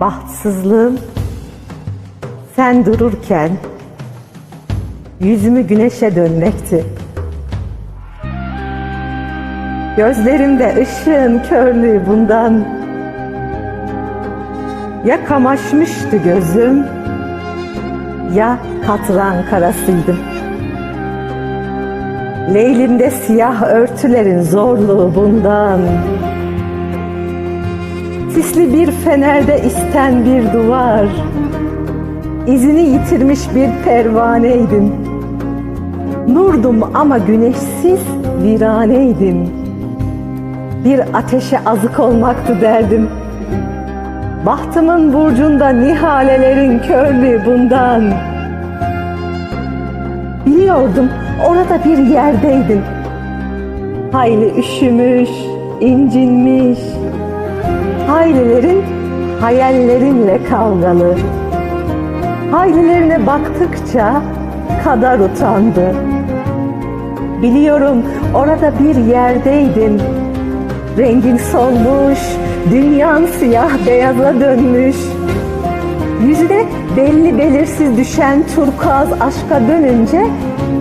Bahtsızlığım sen dururken yüzümü güneşe dönmekti. Gözlerimde ışığın körlüğü bundan ya kamaşmıştı gözüm ya katran karasıydım. Leylimde siyah örtülerin zorluğu bundan. Sisli bir fenerde isten bir duvar. İzini yitirmiş bir pervaneydim. Nurdum ama güneşsiz viraneydim. Bir ateşe azık olmaktı derdim. Bahtımın burcunda nihalelerin körlüğü bundan. Biliyordum orada bir yerdeydin. Hayli üşümüş, incinmiş. Haylilerin hayallerinle kavgalı. Haylilerine baktıkça kadar utandı. Biliyorum orada bir yerdeydin. Rengin solmuş, dünyan siyah beyaza dönmüş. Yüzüne belli belirsiz düşen turkuaz aşka dönünce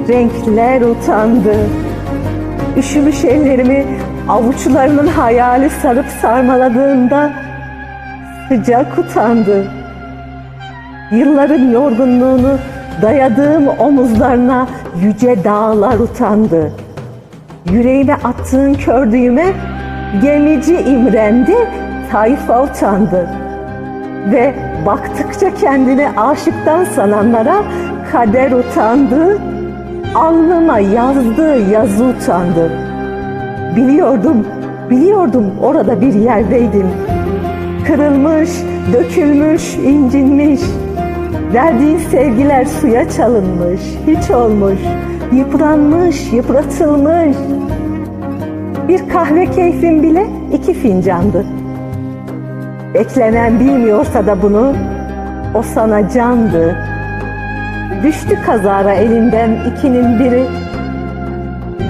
renkler utandı. Üşümüş ellerimi avuçlarının hayali sarıp sarmaladığında sıcak utandı. Yılların yorgunluğunu dayadığım omuzlarına yüce dağlar utandı. Yüreğime attığın kör düğme gemici imrendi, tayfa utandı. Ve baktıkça kendini aşıktan sananlara kader utandı, alnıma yazdığı yazı utandı. Biliyordum, biliyordum orada bir yerdeydin. Kırılmış, dökülmüş, incinmiş. Verdiğin sevgiler suya çalınmış, hiç olmuş. Yıpranmış, yıpratılmış. Bir kahve keyfin bile iki fincandı. Beklenen bilmiyorsa da bunu, o sana candı. Düştü kazara elinden ikinin biri.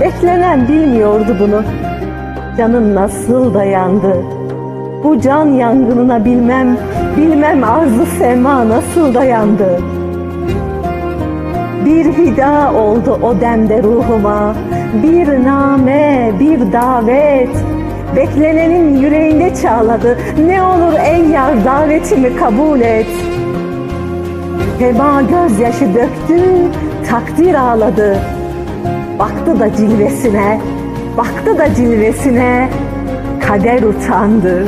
Beklenen bilmiyordu bunu. Canın nasıl dayandı? Bu can yangınına bilmem, bilmem arzu sema nasıl dayandı? Bir hida oldu o demde ruhuma, bir name, bir davet. Beklenenin yüreğinde çağladı, ne olur ey yar davetimi kabul et. Heba gözyaşı döktü, takdir ağladı. Baktı da cilvesine, baktı da cilvesine, kader utandı.